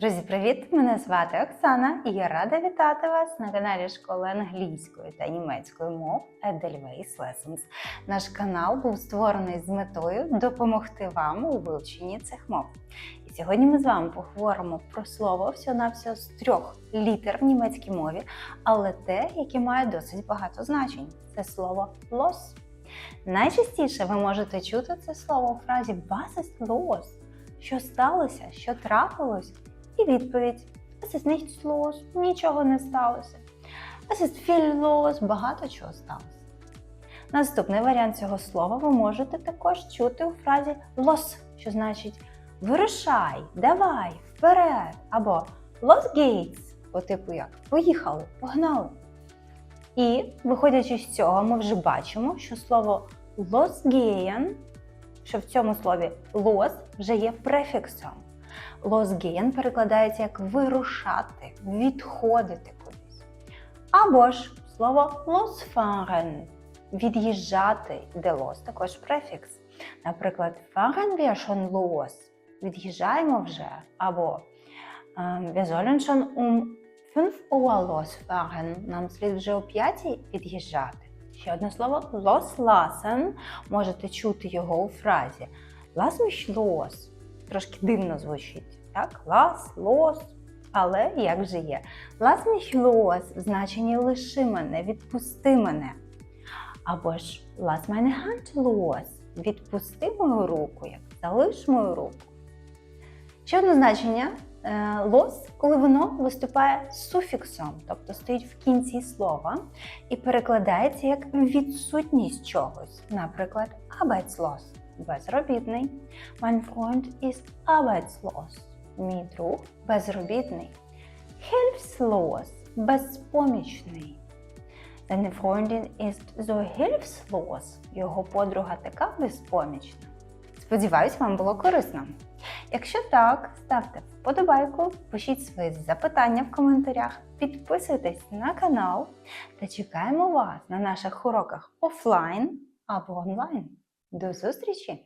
Привіт! Мене звати Оксана і я рада вітати вас на каналі школи англійської та німецької мов Edelweiss Lessons. Наш канал був створений з метою допомогти вам у вивченні цих мов. І сьогодні ми з вами поговоримо про слово всього-навсього з трьох літер в німецькій мові, але те, яке має досить багато значень. Це слово los. Найчастіше ви можете чути це слово у фразі Was ist los? Що сталося, що трапилось? І відповідь: Es ist nichts los, нічого не сталося. Es ist viel los, багато чого сталося. Наступний варіант цього слова ви можете також чути у фразі los, що значить вирушай, давай, вперед, або los geht's, по типу як поїхали, погнали. І, виходячи з цього, ми вже бачимо, що слово losgehen, що в цьому слові los вже є префіксом. Losgehen перекладається як вирушати, відходити кудись. Або ж слово losfahren – від'їжджати, де los також префікс. Наприклад, wir schon los – від'їжджаємо вже, або schon um 5 Uhr losfahren – нам слід вже о 5 від'їжджати. Ще одне слово loslassen, можете чути його у фразі Lass mich los трошки дивно звучить. Так? Лас, лос. Але як же є? Mich los в значенні лиши мене, відпусти мене. Або ж lass meine Hand los. Відпусти мою руку, як залиш мою руку. Ще одне значення е, лос, коли воно виступає суфіксом, тобто стоїть в кінці слова і перекладається як відсутність чогось. Наприклад, arbeitslos безробітний. Mein Freund ist arbeitslos. Мій друг безробітний. Hilfslos безпомічний. Seine Freundin ist so hilfslos. Його подруга така безпомічна. Сподіваюсь, вам було корисно. Якщо так, ставте вподобайку, пишіть свої запитання в коментарях, підписуйтесь на канал та чекаємо вас на наших уроках офлайн або онлайн. До зустрічі!